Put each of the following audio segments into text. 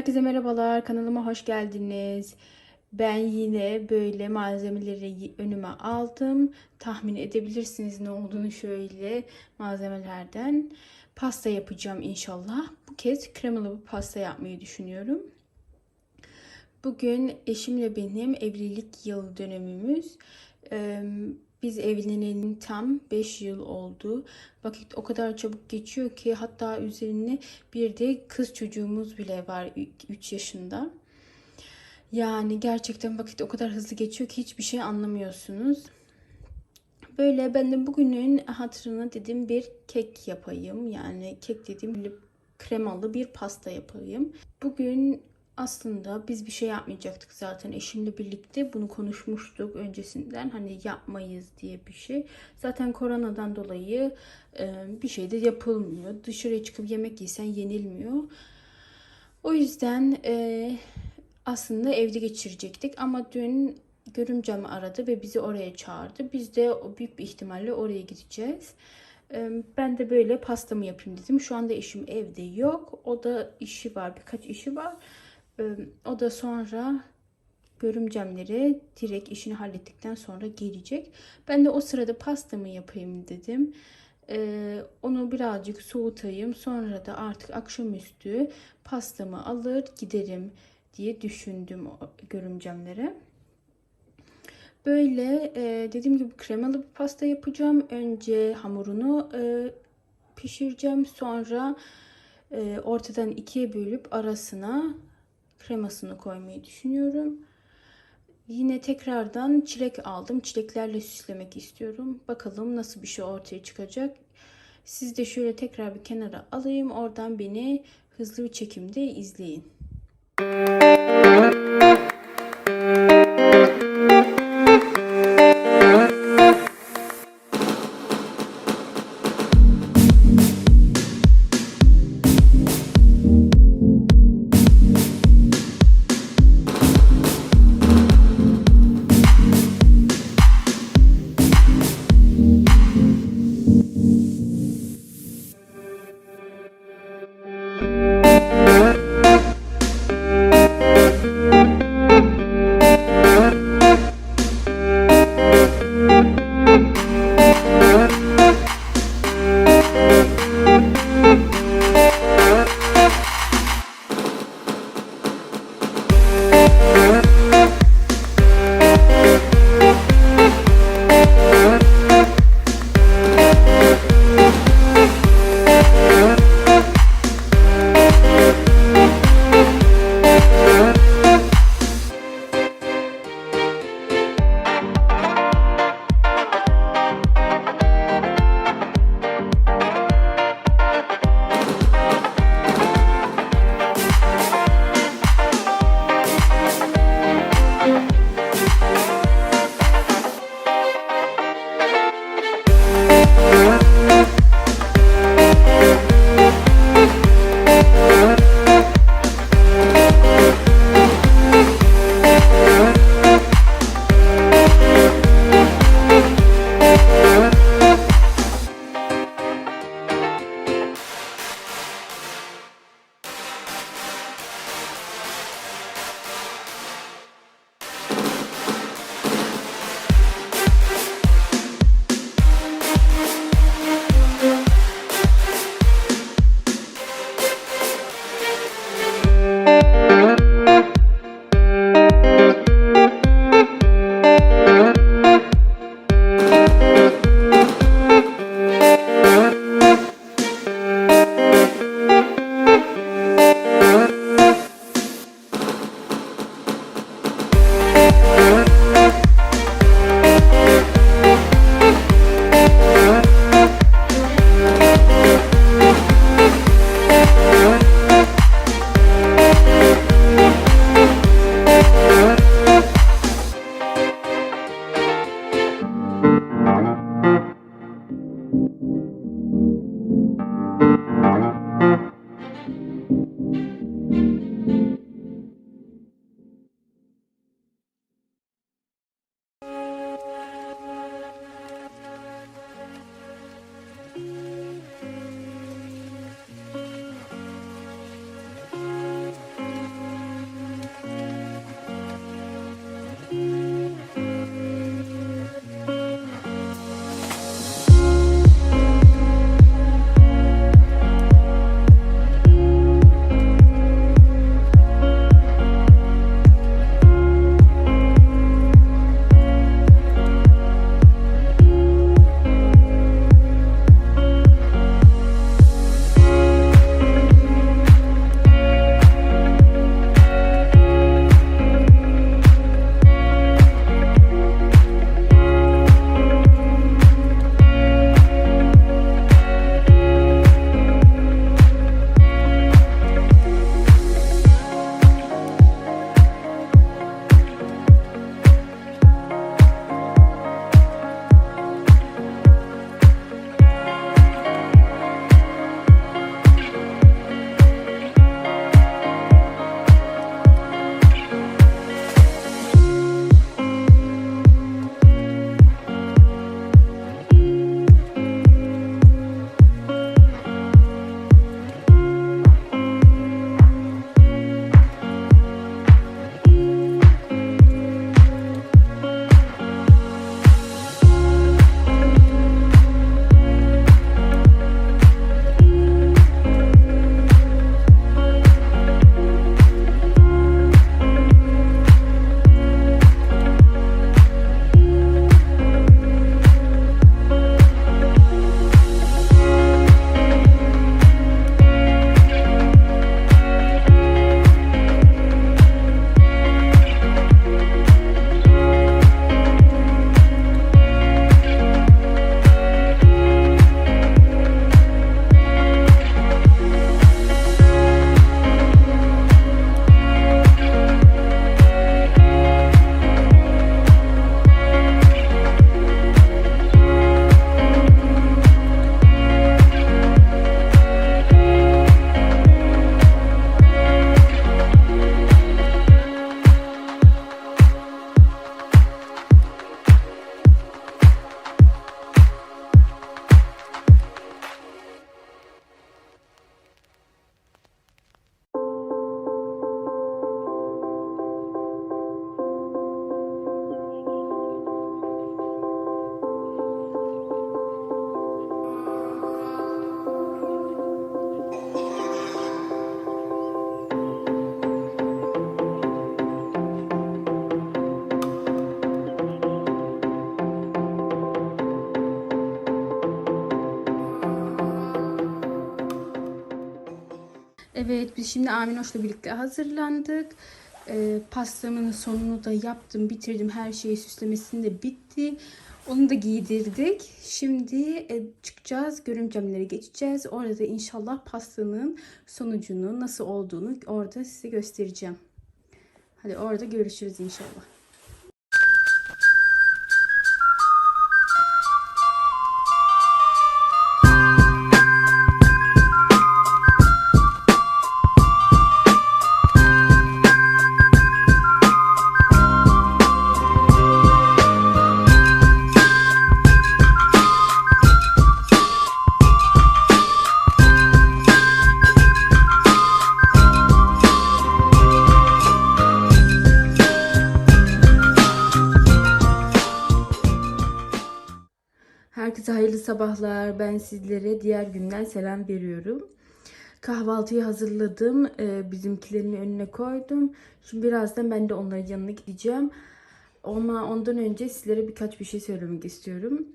Herkese merhabalar, kanalıma hoş geldiniz. Ben yine böyle malzemeleri önüme aldım. Tahmin edebilirsiniz ne olduğunu şöyle malzemelerden. Pasta yapacağım inşallah. Bu kez kremalı bir pasta yapmayı düşünüyorum. Bugün eşimle benim evlilik yıl dönümümüz. Biz evleneli tam 5 yıl oldu. Vakit o kadar çabuk geçiyor ki hatta üzerine bir de kız çocuğumuz bile var 3 yaşında. Yani gerçekten vakit o kadar hızlı geçiyor ki hiçbir şey anlamıyorsunuz. Böyle ben de bugünün hatırına dedim bir kek yapayım. Yani kek dediğim kremalı bir pasta yapayım. Bugün aslında biz bir şey yapmayacaktık zaten eşimle birlikte bunu konuşmuştuk öncesinden hani yapmayız diye bir şey. Zaten koronadan dolayı e, bir şey de yapılmıyor. Dışarıya çıkıp yemek yesen yenilmiyor. O yüzden e, aslında evde geçirecektik ama dün görümcem aradı ve bizi oraya çağırdı. Biz de büyük bir ihtimalle oraya gideceğiz. Ee, Ben de böyle pastamı yapayım dedim. Şu anda eşim evde yok. O da işi var, birkaç işi var. O da sonra görümcemlere direkt işini hallettikten sonra gelecek. Ben de o sırada pastamı yapayım dedim. Ee, onu birazcık soğutayım. Sonra da artık akşamüstü pastamı alır giderim diye düşündüm görümcemlere. Böyle e, dediğim gibi kremalı bir pasta yapacağım. Önce hamurunu e, pişireceğim. Sonra e, ortadan ikiye bölüp arasına kremasını koymayı düşünüyorum. Yine tekrardan çilek aldım. Çileklerle süslemek istiyorum. Bakalım nasıl bir şey ortaya çıkacak. Siz de şöyle tekrar bir kenara alayım. Oradan beni hızlı bir çekimde izleyin. Evet biz şimdi Aminoş'la birlikte hazırlandık. Ee, pastamın sonunu da yaptım, bitirdim. Her şeyi süslemesini de bitti. Onu da giydirdik. Şimdi e, çıkacağız, görümcemlere geçeceğiz. Orada da inşallah pastanın sonucunu nasıl olduğunu orada size göstereceğim. Hadi orada görüşürüz inşallah. Sabahlar. Ben sizlere diğer günden selam veriyorum. Kahvaltıyı hazırladım. Ee, önüne koydum. Şimdi birazdan ben de onların yanına gideceğim. Ama ondan önce sizlere birkaç bir şey söylemek istiyorum.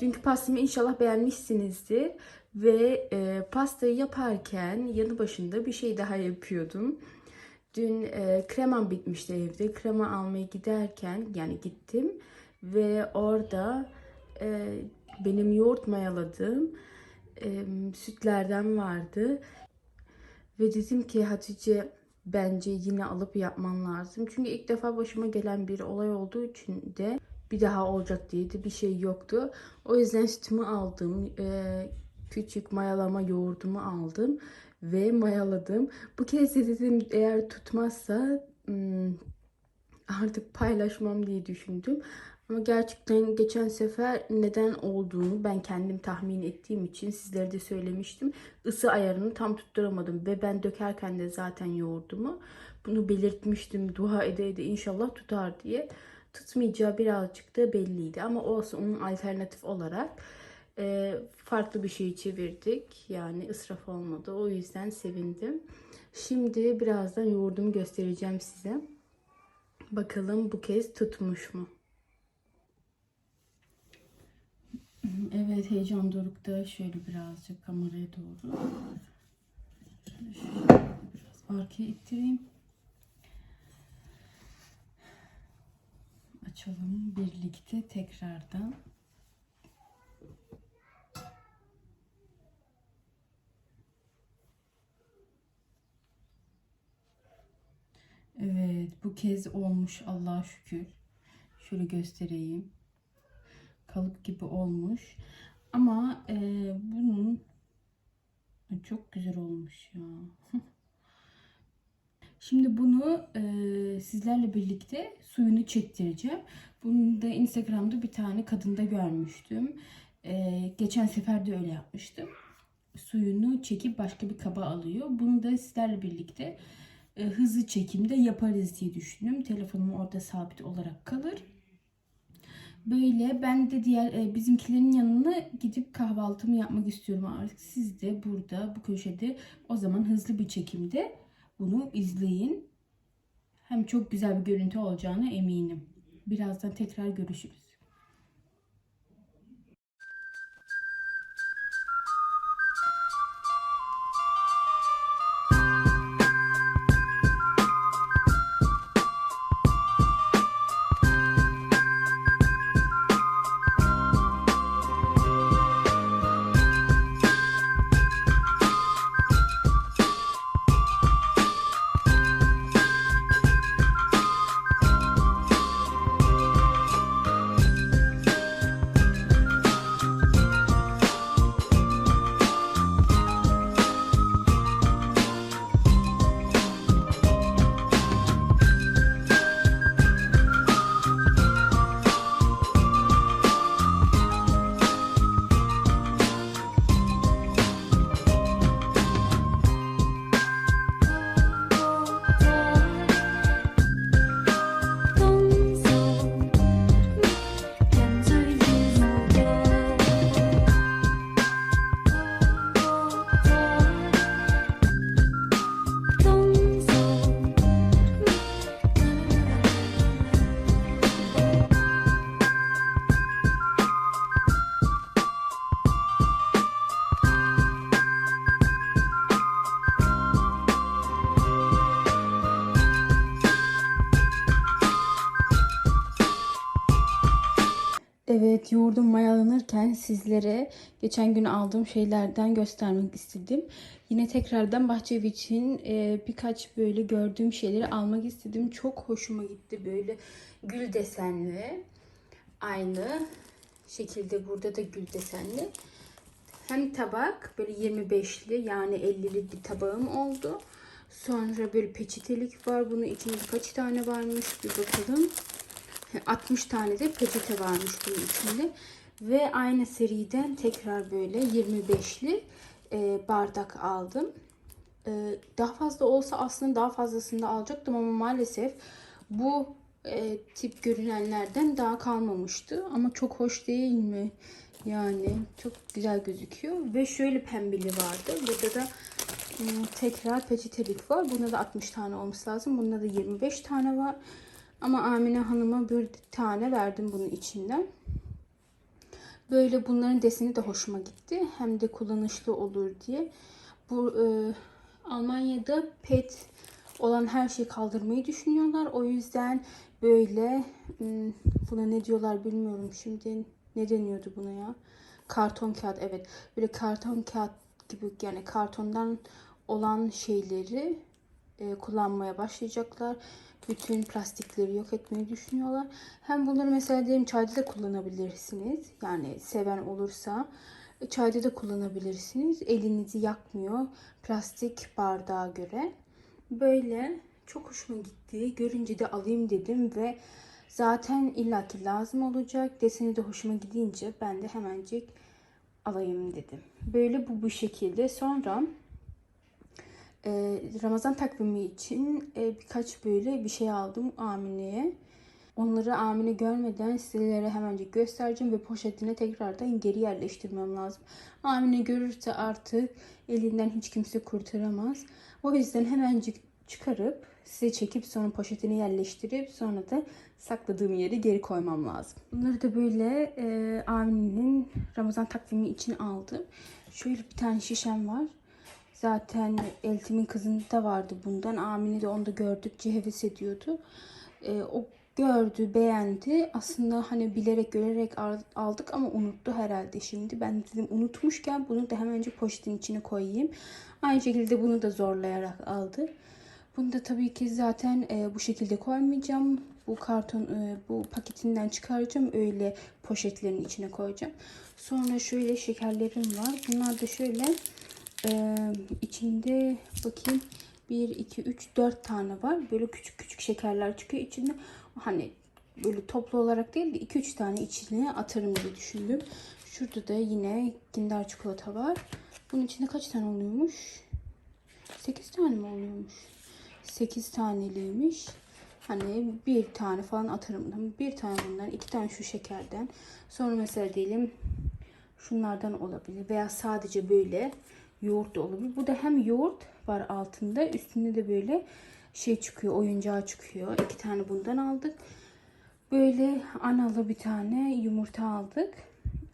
Dünkü pastamı inşallah beğenmişsinizdir. Ve e, pastayı yaparken yanı başında bir şey daha yapıyordum. Dün e, kremam bitmişti evde. Krema almaya giderken yani gittim. Ve orada e, benim yoğurt mayaladığım e, sütlerden vardı. Ve dedim ki Hatice bence yine alıp yapman lazım. Çünkü ilk defa başıma gelen bir olay olduğu için de bir daha olacak diye de bir şey yoktu. O yüzden sütümü aldım. E, küçük mayalama yoğurdumu aldım ve mayaladım. Bu kez de dedim eğer tutmazsa artık paylaşmam diye düşündüm. Ama gerçekten geçen sefer neden olduğunu ben kendim tahmin ettiğim için sizlere de söylemiştim. Isı ayarını tam tutturamadım ve ben dökerken de zaten yoğurdumu. Bunu belirtmiştim dua ede ede inşallah tutar diye. Tutmayacağı birazcık da belliydi ama olsun onun alternatif olarak e, farklı bir şey çevirdik. Yani ısraf olmadı. O yüzden sevindim. Şimdi birazdan yoğurdumu göstereceğim size. Bakalım bu kez tutmuş mu? Evet heyecan dorukta. Şöyle birazcık kameraya doğru. Biraz arkaya ittireyim. Açalım birlikte tekrardan. Evet bu kez olmuş Allah'a şükür. Şöyle göstereyim kalıp gibi olmuş. Ama e, bunun çok güzel olmuş ya. Şimdi bunu e, sizlerle birlikte suyunu çektireceğim. Bunu da Instagram'da bir tane kadında görmüştüm. E, geçen sefer de öyle yapmıştım. Suyunu çekip başka bir kaba alıyor. Bunu da sizlerle birlikte e, hızlı çekimde yaparız diye düşündüm. Telefonum orada sabit olarak kalır. Böyle ben de diğer e, bizimkilerin yanına gidip kahvaltımı yapmak istiyorum artık. Siz de burada bu köşede o zaman hızlı bir çekimde bunu izleyin. Hem çok güzel bir görüntü olacağına eminim. Birazdan tekrar görüşürüz. Evet, yoğurdum mayalanırken sizlere geçen gün aldığım şeylerden göstermek istedim. Yine tekrardan bahçevi için e, birkaç böyle gördüğüm şeyleri almak istedim. Çok hoşuma gitti böyle gül desenli. Aynı şekilde burada da gül desenli. Hem tabak böyle 25'li yani 50'li bir tabağım oldu. Sonra böyle peçetelik var. Bunun içinde kaç tane varmış bir bakalım. 60 tane de peçete varmış bunun içinde. Ve aynı seriden tekrar böyle 25'li e, bardak aldım. E, daha fazla olsa aslında daha fazlasını da alacaktım ama maalesef bu e, tip görünenlerden daha kalmamıştı. Ama çok hoş değil mi? Yani çok güzel gözüküyor. Ve şöyle pembeli vardı. Burada da hmm, tekrar peçetelik var. Bunda da 60 tane olması lazım. Bunda da 25 tane var. Ama Amine Hanım'a bir tane verdim bunun içinden. Böyle bunların deseni de hoşuma gitti. Hem de kullanışlı olur diye. Bu e, Almanya'da pet olan her şeyi kaldırmayı düşünüyorlar. O yüzden böyle hmm, buna ne diyorlar bilmiyorum şimdi. Ne deniyordu buna ya? Karton kağıt evet. Böyle karton kağıt gibi yani kartondan olan şeyleri e, kullanmaya başlayacaklar. Bütün plastikleri yok etmeyi düşünüyorlar. Hem bunları mesela diyelim çayda da kullanabilirsiniz. Yani seven olursa çayda da kullanabilirsiniz. Elinizi yakmıyor plastik bardağa göre. Böyle çok hoşuma gitti. Görünce de alayım dedim ve zaten illaki lazım olacak. Deseni de hoşuma gidince ben de hemencik alayım dedim. Böyle bu bu şekilde. Sonra e, Ramazan takvimi için e, birkaç böyle bir şey aldım Amine'ye. Onları Amine görmeden sizlere hemencik göstereceğim ve poşetine tekrardan geri yerleştirmem lazım. Amine görürse artık elinden hiç kimse kurtaramaz. O yüzden hemencik çıkarıp size çekip sonra poşetine yerleştirip sonra da sakladığım yere geri koymam lazım. Bunları da böyle e, Amine'nin Ramazan takvimi için aldım. Şöyle bir tane şişem var. Zaten Eltim'in kızında vardı bundan. Amine de onu da gördükçe heves ediyordu. E, o gördü, beğendi. Aslında hani bilerek görerek aldık ama unuttu herhalde şimdi. Ben dedim unutmuşken bunu da hemencik poşetin içine koyayım. Aynı şekilde bunu da zorlayarak aldı. Bunu da tabii ki zaten e, bu şekilde koymayacağım. Bu karton, e, bu paketinden çıkaracağım. Öyle poşetlerin içine koyacağım. Sonra şöyle şekerlerim var. Bunlar da şöyle e, içinde bakayım 1, 2, 3, 4 tane var. Böyle küçük küçük şekerler çıkıyor içinde. Hani böyle toplu olarak değil de 2-3 tane içine atarım diye düşündüm. Şurada da yine Kinder çikolata var. Bunun içinde kaç tane oluyormuş? 8 tane mi oluyormuş? 8 taneliymiş. Hani bir tane falan atarım. Bir tane bundan, iki tane şu şekerden. Sonra mesela diyelim şunlardan olabilir. Veya sadece böyle yoğurt da olabilir. Bu da hem yoğurt var altında. Üstünde de böyle şey çıkıyor. Oyuncağı çıkıyor. İki tane bundan aldık. Böyle analı bir tane yumurta aldık.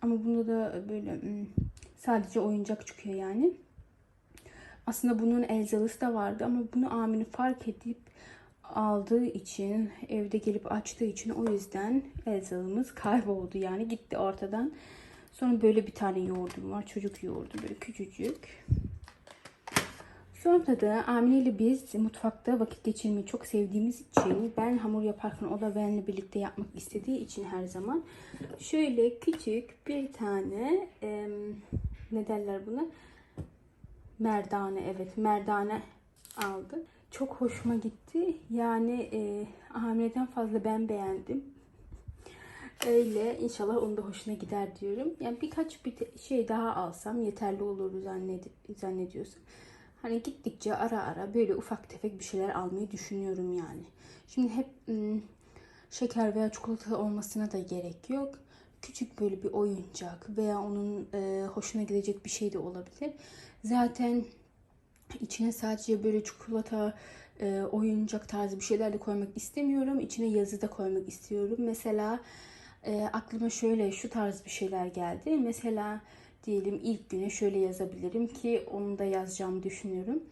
Ama bunda da böyle hmm, sadece oyuncak çıkıyor yani. Aslında bunun elzalısı da vardı ama bunu Amine fark edip aldığı için evde gelip açtığı için o yüzden elzalımız kayboldu yani gitti ortadan. Sonra böyle bir tane yoğurdum var. Çocuk yoğurdu böyle küçücük. Sonra da Amine ile biz mutfakta vakit geçirmeyi çok sevdiğimiz için ben hamur yaparken o da benimle birlikte yapmak istediği için her zaman şöyle küçük bir tane e, ne derler buna merdane evet merdane aldı. Çok hoşuma gitti. Yani e, Amine'den fazla ben beğendim. Öyle inşallah onun da hoşuna gider diyorum. Yani birkaç bir şey daha alsam yeterli olur zanned zannediyorsam. Hani gittikçe ara ara böyle ufak tefek bir şeyler almayı düşünüyorum yani. Şimdi hep ım, şeker veya çikolata olmasına da gerek yok. Küçük böyle bir oyuncak veya onun e, hoşuna gidecek bir şey de olabilir. Zaten içine sadece böyle çikolata, e, oyuncak tarzı bir şeyler de koymak istemiyorum. İçine yazı da koymak istiyorum. Mesela e, aklıma şöyle şu tarz bir şeyler geldi. Mesela diyelim ilk güne şöyle yazabilirim ki onu da yazacağımı düşünüyorum.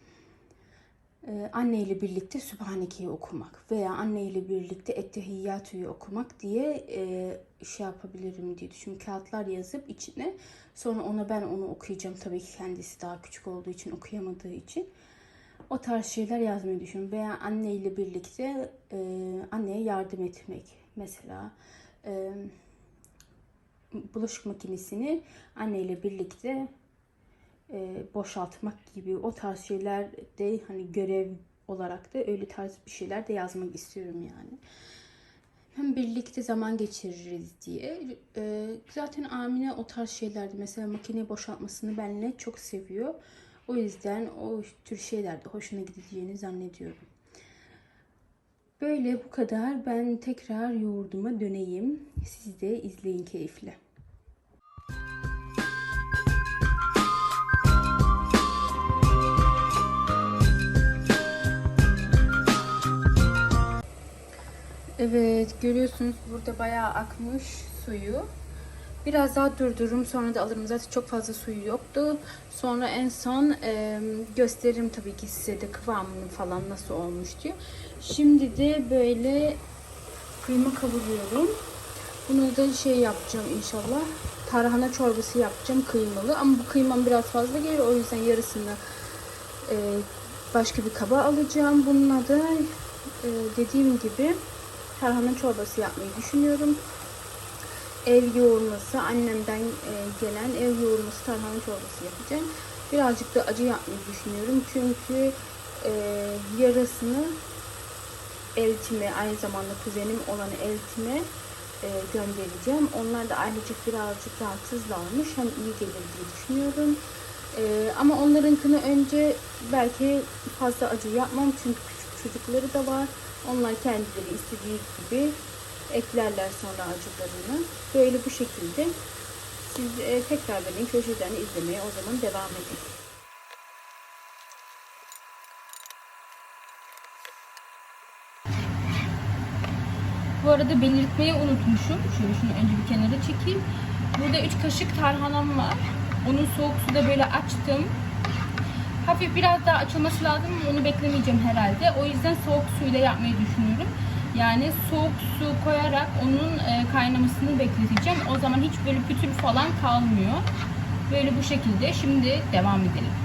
Ee, anne ile birlikte Sübhaneke'yi okumak veya anne ile birlikte Ettehiyyatü'yü okumak diye e, şey yapabilirim diye düşünüyorum. Kağıtlar yazıp içine sonra ona ben onu okuyacağım. Tabii ki kendisi daha küçük olduğu için okuyamadığı için. O tarz şeyler yazmayı düşünüyorum. Veya anne ile birlikte e, anneye yardım etmek. Mesela bulaşık makinesini anneyle birlikte e, boşaltmak gibi o tarz şeyler de hani görev olarak da öyle tarz bir şeyler de yazmak istiyorum yani. Hem birlikte zaman geçiririz diye. E, zaten Amine o tarz şeylerde mesela makine boşaltmasını benimle çok seviyor. O yüzden o tür şeylerde hoşuna gideceğini zannediyorum. Böyle bu kadar. Ben tekrar yoğurduma döneyim. Siz de izleyin keyifle. Evet görüyorsunuz burada bayağı akmış suyu. Biraz daha durdururum sonra da alırım. Zaten çok fazla suyu yoktu. Sonra en son e, gösteririm tabii ki size de kıvamını falan nasıl olmuş diye. Şimdi de böyle kıyma kavuruyorum. Bunu da şey yapacağım inşallah. Tarhana çorbası yapacağım kıymalı. Ama bu kıymam biraz fazla geliyor. O yüzden yarısını e, başka bir kaba alacağım. Bununla da e, dediğim gibi tarhana çorbası yapmayı düşünüyorum. Ev yoğurması, annemden e, gelen ev yoğurması tarhana çorbası yapacağım. Birazcık da acı yapmayı düşünüyorum. Çünkü e, yarısını eltime, aynı zamanda kuzenim olan eltime e, göndereceğim. Onlar da ailecek birazcık rahatsızlarmış. Hem iyi gelir diye düşünüyorum. E, ama onlarınkini önce belki fazla acı yapmam. Çünkü küçük çocukları da var. Onlar kendileri istediği gibi eklerler sonra acılarını. Böyle bu şekilde. Siz e, tekrar benim köşeden izlemeye o zaman devam edin. Bu arada belirtmeyi unutmuşum. Şöyle şunu önce bir kenara çekeyim. Burada 3 kaşık tarhanam var. Onu soğuk suda böyle açtım. Hafif biraz daha açılması lazım ama onu beklemeyeceğim herhalde. O yüzden soğuk suyla yapmayı düşünüyorum. Yani soğuk su koyarak onun e, kaynamasını bekleteceğim. O zaman hiç böyle pütür falan kalmıyor. Böyle bu şekilde. Şimdi devam edelim.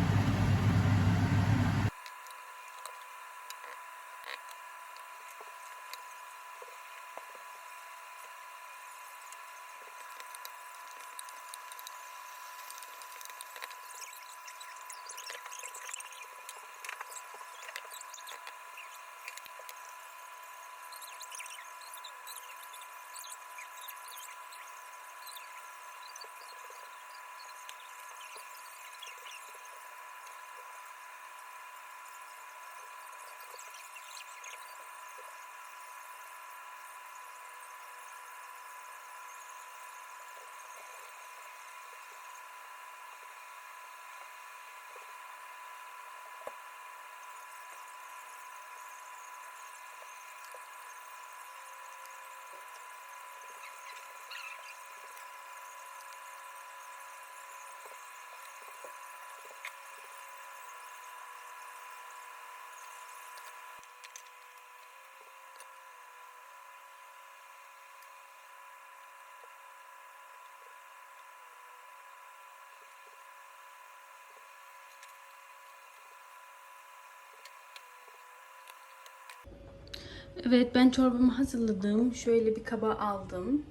Evet ben çorbamı hazırladım. Şöyle bir kaba aldım.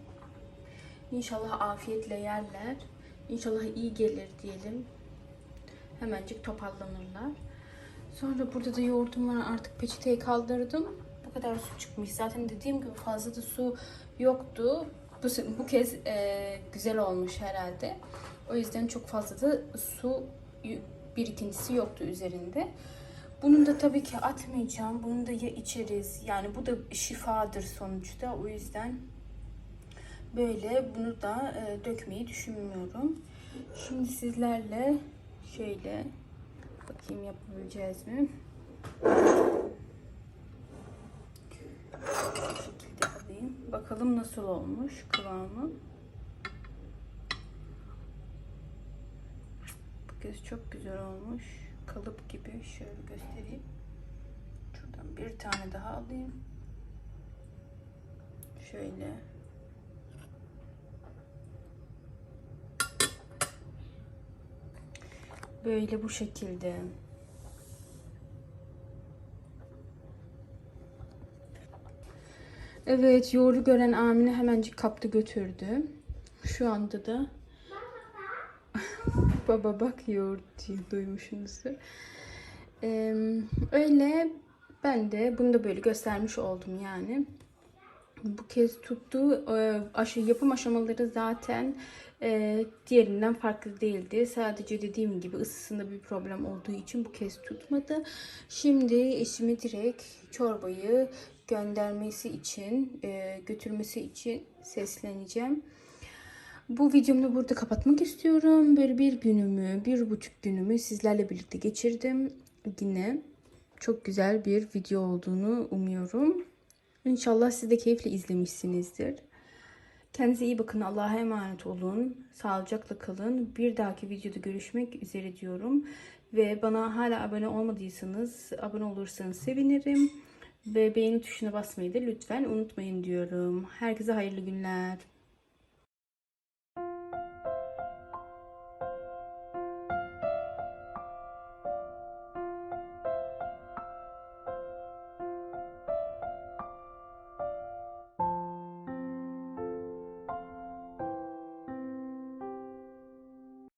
İnşallah afiyetle yerler. İnşallah iyi gelir diyelim. Hemencik toparlanırlar. Sonra burada da yoğurtum var. Artık peçeteyi kaldırdım. Bu kadar su çıkmış. Zaten dediğim gibi fazla da su yoktu. Bu, bu kez e, güzel olmuş herhalde. O yüzden çok fazla da su birikintisi yoktu üzerinde. Bunun da tabii ki atmayacağım. Bunu da ya içeriz. Yani bu da şifadır sonuçta. O yüzden böyle bunu da e, dökmeyi düşünmüyorum. Şimdi sizlerle şöyle bakayım yapabileceğiz mi? Şekilde alayım. Bakalım nasıl olmuş kıvamı. Bu kez çok güzel olmuş kalıp gibi şöyle göstereyim. Bir tane daha alayım. Şöyle. Böyle bu şekilde. Evet, yoğurdu gören Amine hemencik kaptı götürdü. Şu anda da baba bak yoğurt diye duymuşsunuzdur. Ee, öyle ben de bunu da böyle göstermiş oldum yani. Bu kez tuttu. Ee, aşı yapım aşamaları zaten e, diğerinden farklı değildi. Sadece dediğim gibi ısısında bir problem olduğu için bu kez tutmadı. Şimdi eşimi direkt çorbayı göndermesi için, e, götürmesi için sesleneceğim. Bu videomu burada kapatmak istiyorum. Böyle bir günümü, bir buçuk günümü sizlerle birlikte geçirdim. Yine çok güzel bir video olduğunu umuyorum. İnşallah siz de keyifle izlemişsinizdir. Kendinize iyi bakın. Allah'a emanet olun. Sağlıcakla kalın. Bir dahaki videoda görüşmek üzere diyorum. Ve bana hala abone olmadıysanız abone olursanız sevinirim. Ve beğeni tuşuna basmayı da lütfen unutmayın diyorum. Herkese hayırlı günler.